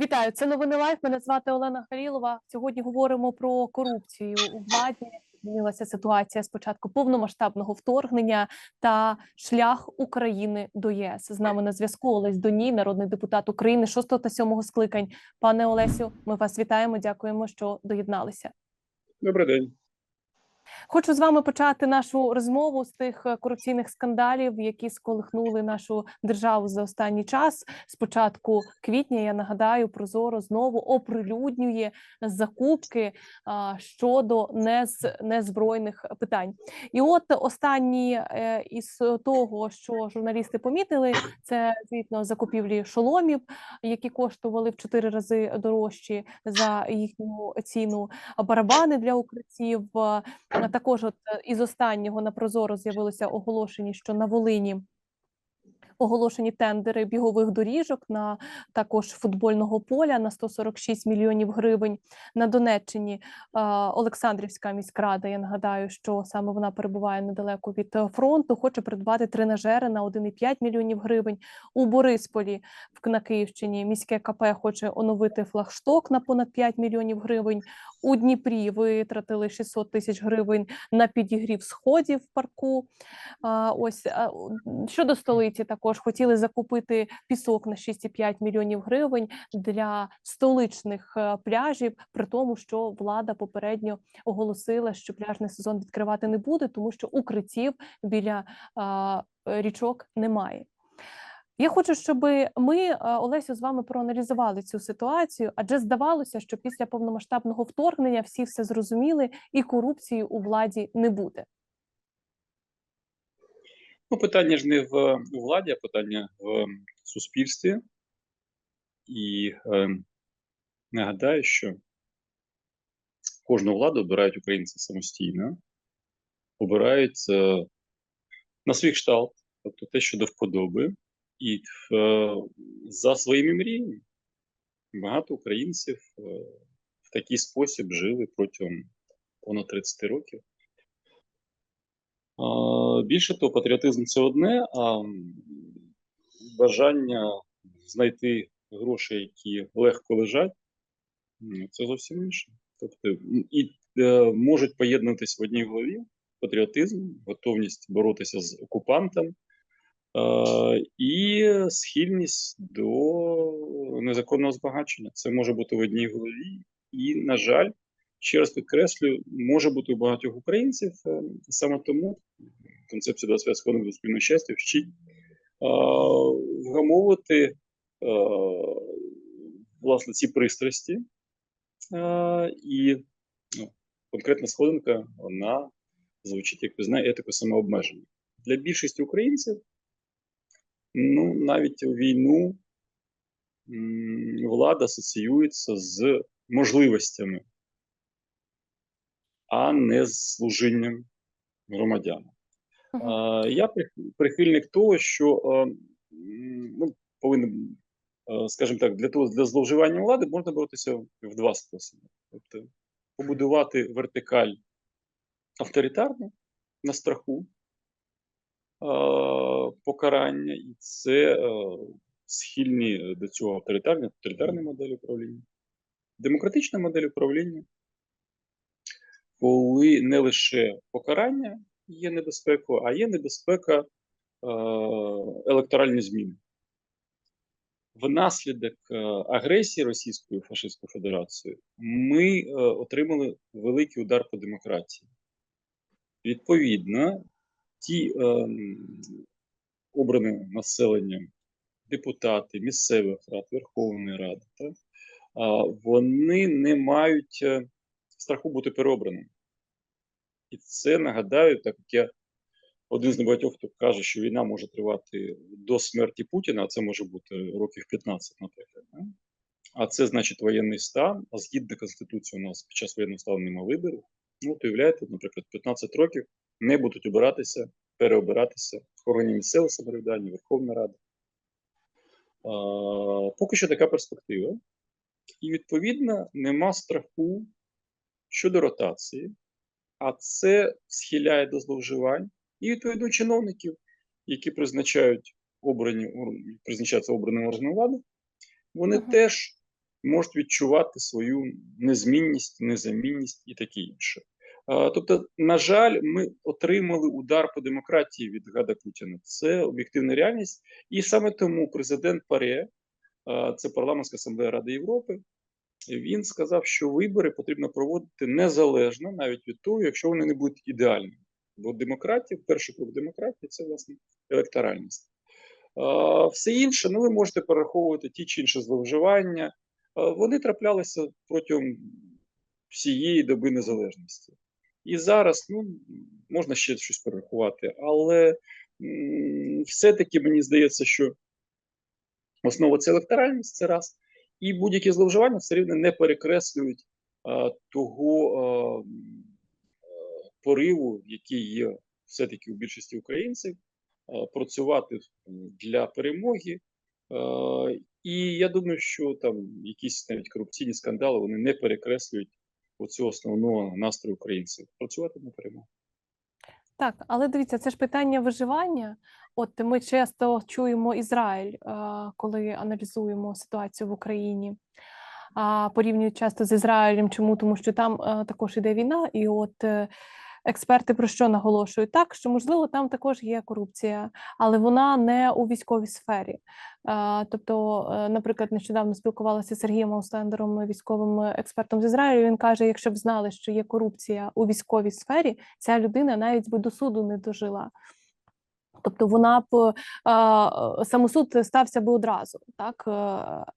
Вітаю, це новини Лайф. Мене звати Олена Халілова. Сьогодні говоримо про корупцію у владі. Змінилася ситуація спочатку повномасштабного вторгнення та шлях України до ЄС. З нами на зв'язку Олесь Доній, народний депутат України 6 та 7 скликань. Пане Олесю, ми вас вітаємо. Дякуємо, що доєдналися. Добрий день. Хочу з вами почати нашу розмову з тих е, корупційних скандалів, які сколихнули нашу державу за останній час. З початку квітня я нагадаю, Прозоро знову оприлюднює закупки щодо нез, незбройних питань. І от останні е, із того, що журналісти помітили, це звітно закупівлі шоломів, які коштували в чотири рази дорожчі за їхню ціну. Барабани для укриттів. Також от е, із останнього на Прозоро з'явилося оголошення, що на Волині оголошені тендери бігових доріжок на також футбольного поля на 146 мільйонів гривень. На Донеччині Олександрівська міськрада. Я нагадаю, що саме вона перебуває недалеко від фронту. Хоче придбати тренажери на 1,5 мільйонів гривень. У Борисполі на Київщині міське КП хоче оновити флагшток на понад 5 мільйонів гривень. У Дніпрі витратили 600 тисяч гривень на підігрів сходів в парку. Ось щодо столиці, також хотіли закупити пісок на 6,5 мільйонів гривень для столичних е, пляжів, при тому, що влада попередньо оголосила, що пляжний сезон відкривати не буде, тому що укриттів біля річок немає. Я хочу, щоб ми, е, Олесю, з вами проаналізували цю ситуацію, адже здавалося, що після повномасштабного вторгнення всі все зрозуміли, і корупції у владі не буде. Ну, питання ж не в владі, а питання в суспільстві. І е, нагадаю, що кожну владу обирають українці самостійно, обирають е, на свій кшталт, тобто те, що до вподоби, і е, за своїми мріями. Багато українців е, в такий спосіб жили протягом понад 30 років. Більше того, патріотизм це одне, а бажання знайти гроші, які легко лежать, це зовсім інше. Тобто, і е, можуть поєднуватись в одній голові патріотизм, готовність боротися з окупантом і схильність до незаконного збагачення. Це може бути в одній голові, і, на жаль, ще раз підкреслюю, може бути у багатьох українців. е, Саме тому концепція 25 сходинок до спільного щастя вчить вгамовувати е, власне ці пристрасті. Е, і ну, конкретна сходинка вона звучить, як ви знаєте, етику самообмеження. Для більшості українців, ну, навіть у війну влада асоціюється з можливостями, а не з служінням громадянам. Я прихильник того, що ну, повинен, скажімо так, для того для зловживання влади можна боротися в два способи. Тобто побудувати вертикаль авторитарну на страху покарання, і це схильні до цього авторитарні, авторитарні моделі управління. Демократична модель управління, коли не лише покарання є небезпекою, а є небезпека е, зміни. Внаслідок е, агресії Російської фашистської Федерації ми е, отримали великий удар по демократії. Відповідно, ті е, обрані населенням депутати місцевих рад, Верховної Ради, так, а, вони не мають е, страху бути переобраними. І це нагадаю, так як я один з небагатьох, хто каже, що війна може тривати до смерті Путіна, а це може бути років 15, наприклад. Да? А це значить воєнний стан, а згідно Конституції у нас під час воєнного стану немає виборів. Ну, от уявляєте, наприклад, 15 років не будуть обиратися, переобиратися органи місцевого самоврядування, Верховна Рада. Поки що така перспектива. І відповідно нема страху щодо ротації, а це схиляє до зловживань. І відповідно чиновників, які призначають обрані призначаються обраним органом влади, вони Мгм. теж можуть відчувати свою незмінність, незамінність і таке інше. А, Тобто, на жаль, ми отримали удар по демократії від Гада Путіна. Це об'єктивна реальність, і саме тому президент ПАРЕ, це парламентська асамблея Ради Європи. Він сказав, що вибори потрібно проводити незалежно навіть від того, якщо вони не будуть ідеальними. Бо демократія, перший крок демократії це власне електоральність. Все інше, ну ви можете перераховувати ті чи інші зловживання. Вони траплялися протягом всієї доби незалежності. І зараз ну, можна ще щось перерахувати, але все-таки мені здається, що основа це електоральність, це раз. І будь-які зловживання все рівно не перекреслюють а, того а, пориву, який є все-таки у більшості українців, а, працювати для перемоги. А, і я думаю, що там якісь навіть корупційні скандали вони не перекреслюють оцю основного настрою українців працювати на перемогу. Так, але дивіться, це ж питання виживання. От ми часто чуємо Ізраїль, е, коли аналізуємо ситуацію в Україні. А порівнюють часто з Ізраїлем. Чому? Тому що там е, також іде війна, і от е, експерти про що наголошують? Так, що можливо там також є корупція, але вона не у військовій сфері. Е, Тобто, е, наприклад, нещодавно спілкувалася з Сергієм Аустендером, військовим експертом з Ізраїлю. Він каже: якщо б знали, що є корупція у військовій сфері, ця людина навіть би до суду не дожила. Тобто вона б самосуд стався би одразу, так е,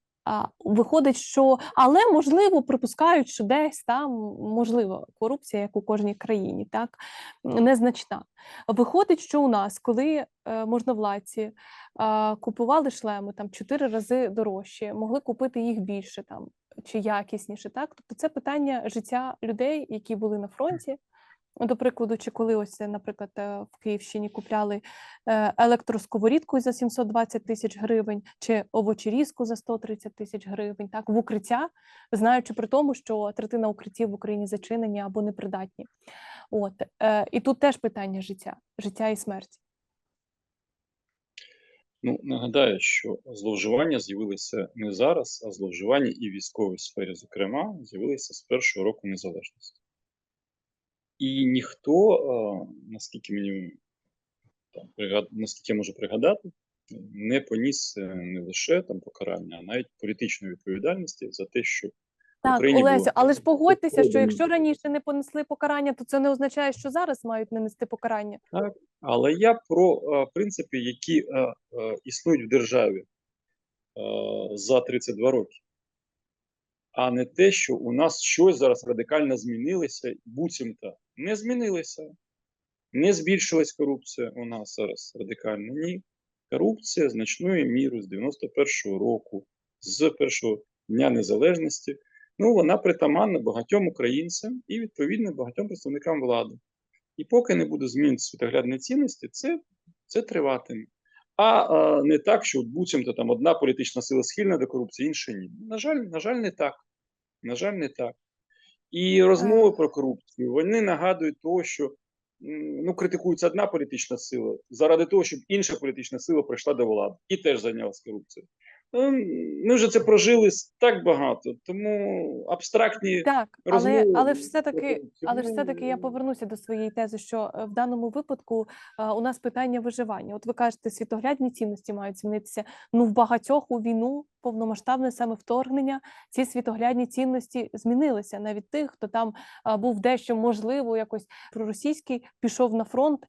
виходить, що але можливо припускають, що десь там можливо корупція, як у кожній країні, так незначна. Виходить, що у нас, коли е, можновладці е, купували шлеми там чотири рази дорожче, могли купити їх більше там чи якісніше, так тобто це питання життя людей, які були на фронті. До прикладу, чи коли ось, е, наприклад, е, в Київщині купляли е, електросковорідку за 720 тисяч гривень, чи овочерізку за 130 тисяч гривень, так в укриття, знаючи при тому, що третина укриттів в Україні зачинені або непридатні. От і тут теж питання життя, життя і смерті. Ну, нагадаю, що зловживання з'явилися не зараз, а зловживання і в військовій сфері, зокрема, з'явилися з першого року незалежності. І ніхто, наскільки мені там, пригад... наскільки я можу пригадати, не поніс е, не лише там покарання, а навіть політичної відповідальності за те, що Так, Україні Олесю, було але ж погодьтеся, що якщо раніше не понесли покарання, то це не означає, що зараз мають не нести покарання. Так, але я про а, принципи, які а, а, існують в державі а, за 32 роки, а не те, що у нас щось зараз радикально змінилося, буцімто не змінилося. Не збільшилась корупція у нас зараз радикально. Ні. Корупція значною мірою з 91-го року, з першого дня незалежності, ну вона притаманна багатьом українцям і відповідно багатьом представникам влади. І поки не буде змін світоглядної цінності, це, це триватиме. А, а не так, що буцімто там одна політична сила схильна до корупції, інша ні. На жаль, на жаль, не так. На жаль, не так. І розмови про корупцію вони нагадують того, що ну, критикується одна політична сила заради того, щоб інша політична сила прийшла до влади і теж зайнялася корупцією. Ну, Ми вже це прожили так багато, тому абстрактні Так, але, розмови але ж все-таки, але ж ну, все-таки я повернуся до своєї тези, що е, в даному випадку е, у нас питання виживання. От ви кажете, світоглядні цінності мають змінитися. Ну, в багатьох у війну повномасштабне саме вторгнення, ці світоглядні цінності змінилися. Навіть тих, хто там е, був дещо можливо, якось проросійський, пішов на фронт,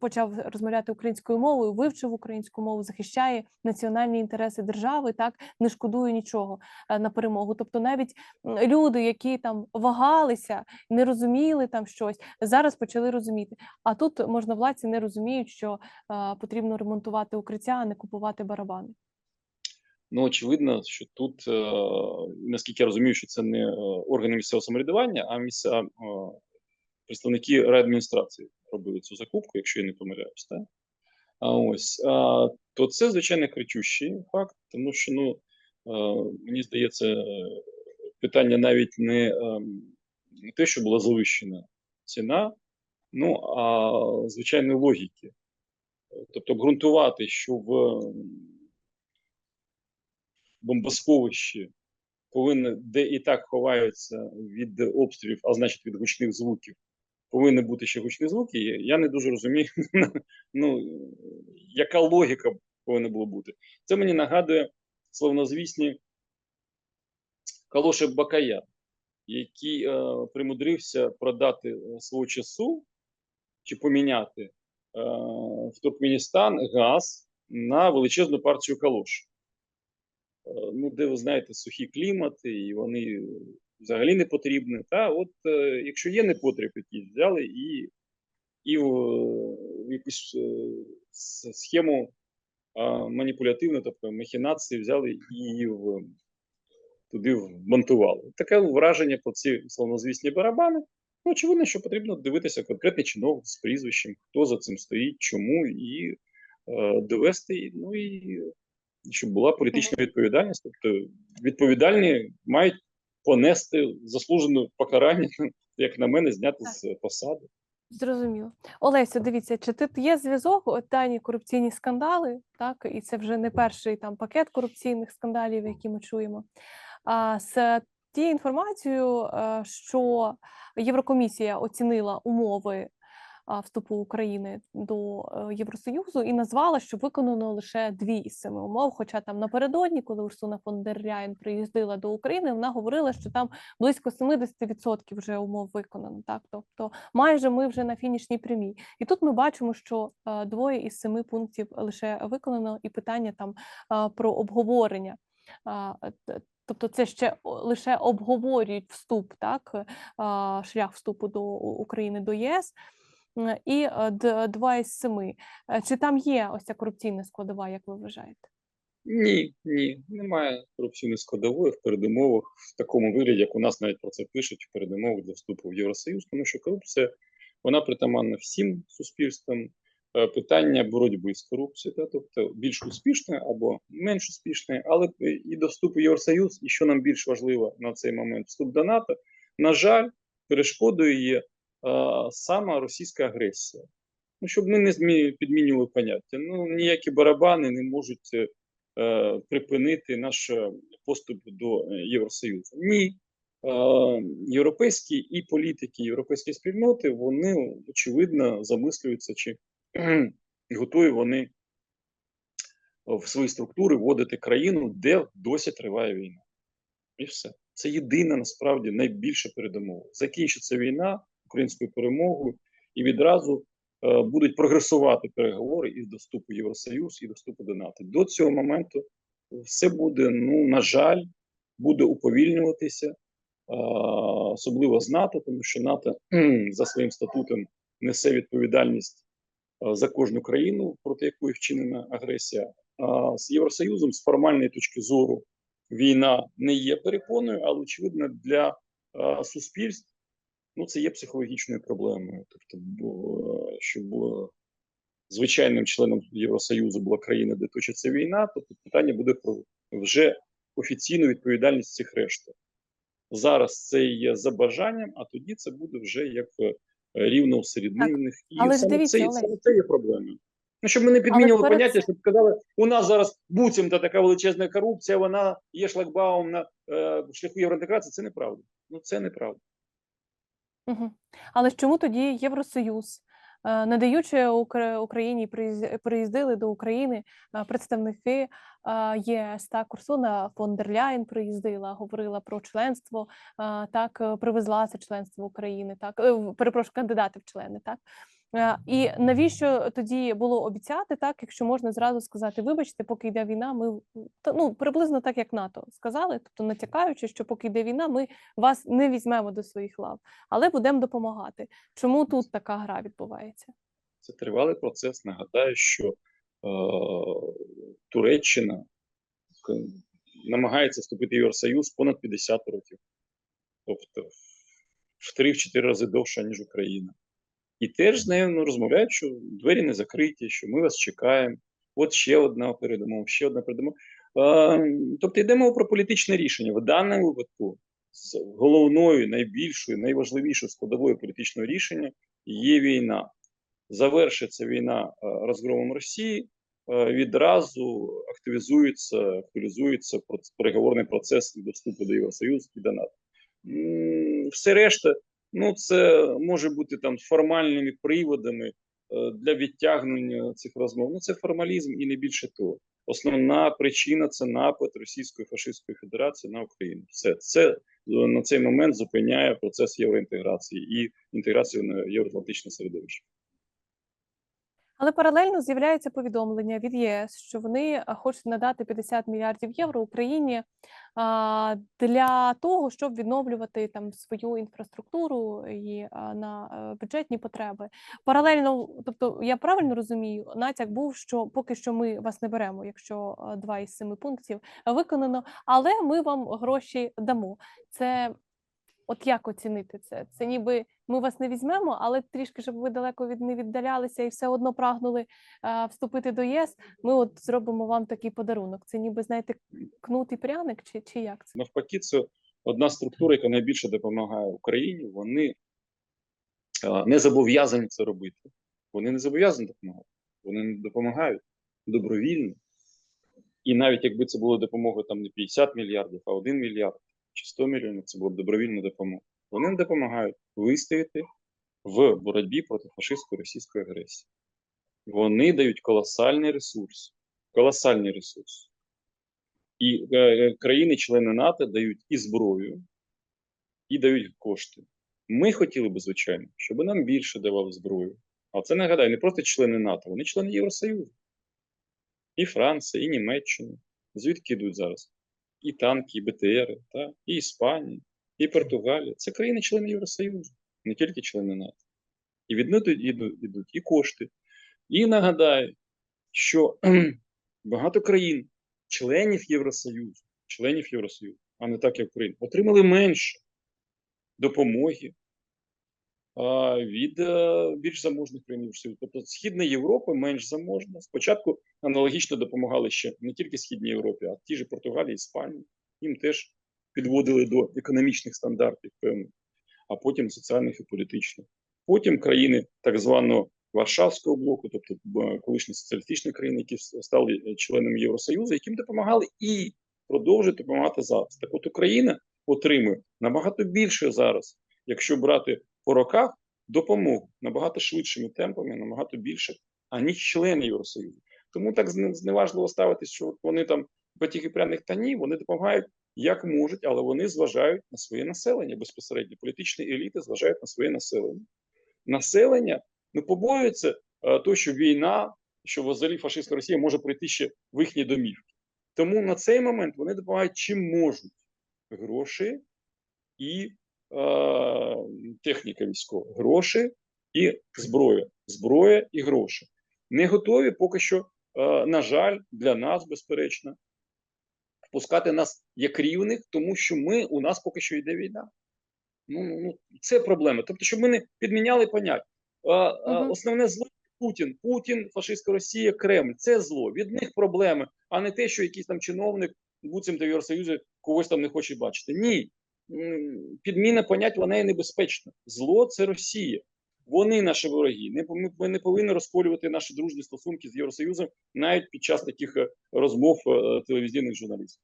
почав розмовляти українською мовою, вивчив українську мову, захищає національні інтереси держави, так не шкодує нічого е, на перемогу. Тобто, навіть люди, які там вагалися, не розуміли там щось, зараз почали розуміти. А тут можновладці не розуміють, що е, потрібно ремонтувати укриття, а не купувати барабани. Ну, очевидно, що тут, е, наскільки я розумію, що це не органи місцевого самоврядування, а місця, представники райадміністрації робили цю закупку, якщо я не помиляюсь. Так? Ось, то це, звичайно, кричущий факт, тому що, ну, мені здається, питання навіть не, не те, що була завищена ціна, ну, а звичайної логіки. Тобто обґрунтувати, що в бомбосховищі повинні, де і так ховаються від обстрілів, а значить від гучних звуків, повинні бути ще гучні звуки. Я не дуже розумію, ну, яка логіка повинна була бути. Це мені нагадує словнозвісні Калошек Бакая, який е, примудрився продати е, свого часу чи поміняти е, в Туркменістан газ на величезну партію калош. Е, ну, де ви знаєте, сухі клімати, і вони взагалі не потрібні. Та от е, якщо є непотріб, якийсь взяли і, і в, в якусь е, схему маніпулятивну, тобто махінації взяли і її в, туди вмонтували. Таке враження про ці словнозвісні барабани. Ну, очевидно, що потрібно дивитися конкретний чиновник з прізвищем, хто за цим стоїть, чому, і е, довести, ну і щоб була політична відповідальність. Тобто відповідальні мають понести заслужене покарання, як на мене, зняти з посади. Зрозуміло. Олесю, дивіться, чи тут є зв'язок, от дані корупційні скандали, так, і це вже не перший там пакет корупційних скандалів, які ми чуємо. А з тією інформацією, е, що Єврокомісія оцінила умови вступу України до е, Євросоюзу і назвала, що виконано лише дві із семи умов. Хоча там напередодні, коли Урсуна фон дер Ляєн приїздила до України, вона говорила, що там близько 70% вже умов виконано. Так, тобто майже ми вже на фінішній прямій. І тут ми бачимо, що е, двоє із семи пунктів лише виконано, і питання там е, про обговорення. Тобто це ще лише обговорюють вступ, так, шлях вступу до України до ЄС. М, І е, два із семи. Е, Чи там є ось ця корупційна складова, як ви вважаєте? Ні, ні, немає корупційної складової в передумовах в такому вигляді, як у нас навіть про це пишуть в передумовах для вступу в Євросоюз, тому що корупція вона притаманна всім суспільствам. Е, Питання боротьби з корупцією, та, тобто більш успішне або менш успішне, але і до вступу Євросоюз, і що нам більш важливо на цей момент, вступ до НАТО, на жаль, перешкодою є е, сама російська агресія. Ну, щоб ми не підмінювали поняття. Ну, ніякі барабани не можуть е, припинити наш е, поступ до Євросоюзу. Ні. Е, Європейські і політики, європейські спільноти, вони очевидно замислюються, чи готові вони в свої структури вводити країну, де досі триває війна. І все. Це єдина насправді найбільша передумова. Закінчиться війна українською перемогою, і відразу е, будуть прогресувати переговори із доступу Євросоюз і доступу до НАТО. До цього моменту все буде, ну на жаль, буде уповільнюватися, е, особливо з НАТО, тому що НАТО за своїм статутом несе відповідальність е, за кожну країну, проти якої вчинена агресія. А з Євросоюзом з формальної точки зору війна не є перепоною, але очевидно для е, суспільств ну це є психологічною проблемою. Тобто, бо, е, щоб було звичайним членом Євросоюзу була країна, де точиться війна, то тут питання буде про вже офіційну відповідальність цих решти. Зараз це є за бажанням, а тоді це буде вже як е, рівно усерединених. І але саме, дивіться, це, саме це є проблемою. Ну, щоб ми не підмінювали перед поняття, щоб сказали, у нас зараз буцімто така величезна корупція, вона є шлагбаум на е, шляху євроінтеграції. Це неправда. Ну це неправда. Угу. Але чому тоді Євросоюз, е, не даючи Укра- Україні приїздили до України е, представники е, ЄС, так Урсуна фон дер Ляйн приїздила, говорила про членство, так привезла це членство України, так перепрошую, кандидати в члени, так. Е, І навіщо тоді було обіцяти так, якщо можна зразу сказати, вибачте, поки йде війна, ми ну приблизно так як НАТО сказали, тобто натякаючи, що поки йде війна, ми вас не візьмемо до своїх лав але будемо допомагати. Чому тут така гра відбувається? Це тривалий процес. Нагадаю, що е, Туреччина намагається вступити в Євросоюз понад 50 років, тобто в 3-4 рази довше, ніж Україна. І теж з нею ну, розмовляють, що двері не закриті, що ми вас чекаємо. От ще одна передумова, ще одна передумова. Е, тобто йде мова про політичне рішення. В даному випадку з головною, найбільшою, найважливішою складовою політичного рішення є війна. Завершиться війна розгромом Росії, відразу активізується, актуалізується проц- переговорний процес до вступу до Євросоюзу і до НАТО. Все решта, ну це може бути там формальними приводами е, для відтягнення цих розмов. Ну це формалізм і не більше того. Основна причина це напад Російської фашистської Федерації на Україну. Все це е, на цей момент зупиняє процес євроінтеграції і інтеграцію на євроатлантичне середовище. Але паралельно з'являється повідомлення від ЄС, що вони хочуть надати 50 мільярдів євро Україні для того, щоб відновлювати там свою інфраструктуру і на е, бюджетні потреби. Паралельно, тобто я правильно розумію, натяк був, що поки що ми вас не беремо, якщо два із семи пунктів виконано, але ми вам гроші дамо. Це От як оцінити це? Це ніби ми вас не візьмемо, але трішки, щоб ви далеко від не віддалялися і все одно прагнули а, вступити до ЄС. Ми от зробимо вам такий подарунок. Це ніби знаєте, кнут і пряник, чи, чи як це? Навпаки, це одна структура, яка найбільше допомагає Україні. Вони е, не зобов'язані це робити. Вони не зобов'язані допомагати. Вони допомагають добровільно. І навіть якби це була допомога там не 50 мільярдів, а 1 мільярд чи 100 мільйонів, це була б добровільна допомога. Вони допомагають вистояти в боротьбі проти фашистської російської агресії. Вони дають колосальний ресурс, колосальний ресурс. І е, е, країни-члени НАТО дають і зброю, і дають кошти. Ми хотіли би, звичайно, щоб нам більше давали зброю. А це нагадаю, не просто члени НАТО, вони члени Євросоюзу. І Франція, і Німеччина. Звідки йдуть зараз? І танки, і БТРи, та? і Іспанія, і Португалія. Це країни-члени Євросоюзу, не тільки члени НАТО. І йдуть, і кошти. І нагадаю, що багато країн, членів Євросоюзу, членів Євросоюзу, а не так, як Україна, отримали менше допомоги від е, більш заможних країн Євросоюзу. Тобто Східна Європа менш заможна. Спочатку аналогічно допомагали ще не тільки Східній Європі, а ті ж Португалії, Іспанії. Їм теж підводили до економічних стандартів певних, а потім соціальних і політичних. Потім країни так званого Варшавського блоку, тобто колишні соціалістичні країни, які стали е, членами Євросоюзу, яким допомагали і продовжують допомагати зараз. Так от Україна отримує набагато більше зараз, якщо брати по роках, допомогу набагато швидшими темпами, набагато більше, аніж члени Євросоюзу. Тому так зневажливо ставитись, що вони там потіки пряних та ні, вони допомагають як можуть, але вони зважають на своє населення безпосередньо. Політичні еліти зважають на своє населення. Населення ну, побоюється е, то, що війна, що взагалі фашистська Росія може прийти ще в їхні домівки. Тому на цей момент вони допомагають чим можуть гроші і техніка військова, гроші і зброя, зброя і гроші. Не готові поки що, е, на жаль, для нас, безперечно, впускати нас як рівних, тому що ми у нас поки що йде війна. Ну, ну, ну це проблема. Тобто, щоб ми не підміняли поняття. А, а, Основне зло Путін, Путін, фашистська Росія, Кремль. Це зло. Від них проблеми, а не те, що якийсь там чиновник буцімто в Євросоюзі когось там не хоче бачити. Ні. Підміна понять вона є небезпечна. Зло це Росія. Вони наші вороги. Ми, ми не повинні розколювати наші дружні стосунки з Євросоюзом навіть під час таких е, розмов е, телевізійних журналістів.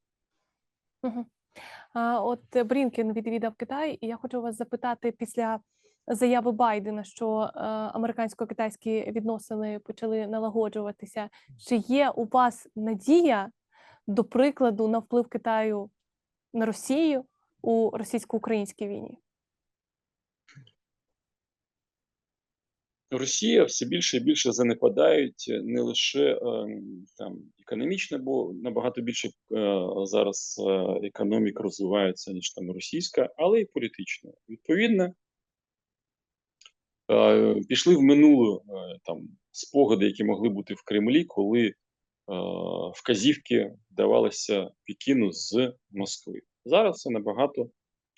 От Брінкен відвідав Китай, і я хочу вас запитати після заяви Байдена, що е, американсько-китайські відносини почали налагоджуватися. Чи є у вас надія, до прикладу, на вплив Китаю на Росію у російсько-українській війні? Росія все більше і більше занепадають е, не лише е, там економічно, бо набагато більше е, зараз е, економік розвивається, ніж там російська, але й політично. Відповідно, пішли в минуле там спогади, які могли бути в Кремлі, коли вказівки давалися Пекіну з Москви. Зараз це набагато,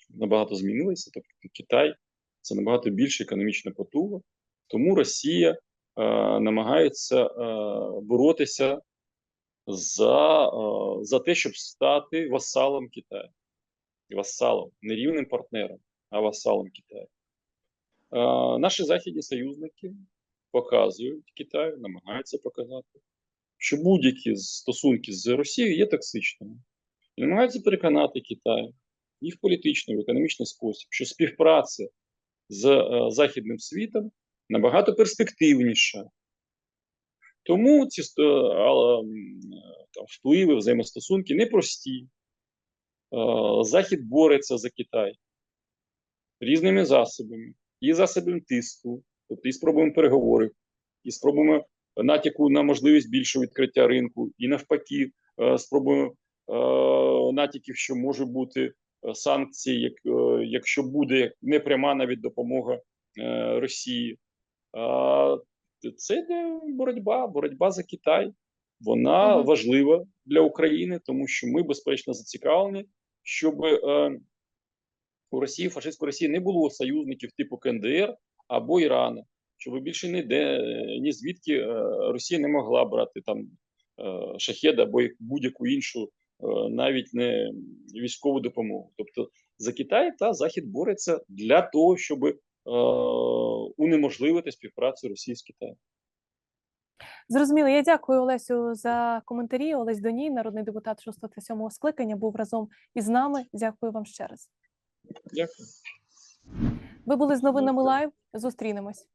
набагато змінилося. Тобто Китай це набагато більше економічна потуга. Тому Росія е, намагається е, боротися за, е, за те, щоб стати васалом Китаю. Васалом, не рівним партнером, а васалом Китаю. Е, наші західні союзники показують Китаю, намагаються показати, що будь-які стосунки з Росією є токсичними. І намагаються переконати Китай і в політичний, в економічний спосіб, що співпраця з е, західним світом набагато перспективніша. Тому ці е, там, впливи, взаємостосунки непрості. Е, Захід бореться за Китай різними засобами, і засобами тиску, тобто і спробуємо переговорів, і спробуємо натяку на можливість більшого відкриття ринку, і навпаки, спробуємо натяків, що може бути е, санкції, як, е, якщо буде непряма навіть допомога е, Росії. Це боротьба, боротьба за Китай. Вона Мгм. важлива для України, тому що ми безпечно зацікавлені, щоб е, у Росії, фашистської Росії, не було союзників типу КНДР або Ірана, щоб більше ніде ні звідки е, Росія не могла брати там е, шахеди або будь-яку іншу, е, навіть не військову допомогу. Тобто за Китай та Захід бореться для того, щоб е, унеможливити співпрацю Росії з Китаєм. Зрозуміло. Я дякую Олесю за коментарі. Олесь Доній, народний депутат 6 та 7 скликання, був разом із нами. Дякую вам ще раз. Дякую. Ви були з новинами лайв. Зустрінемось.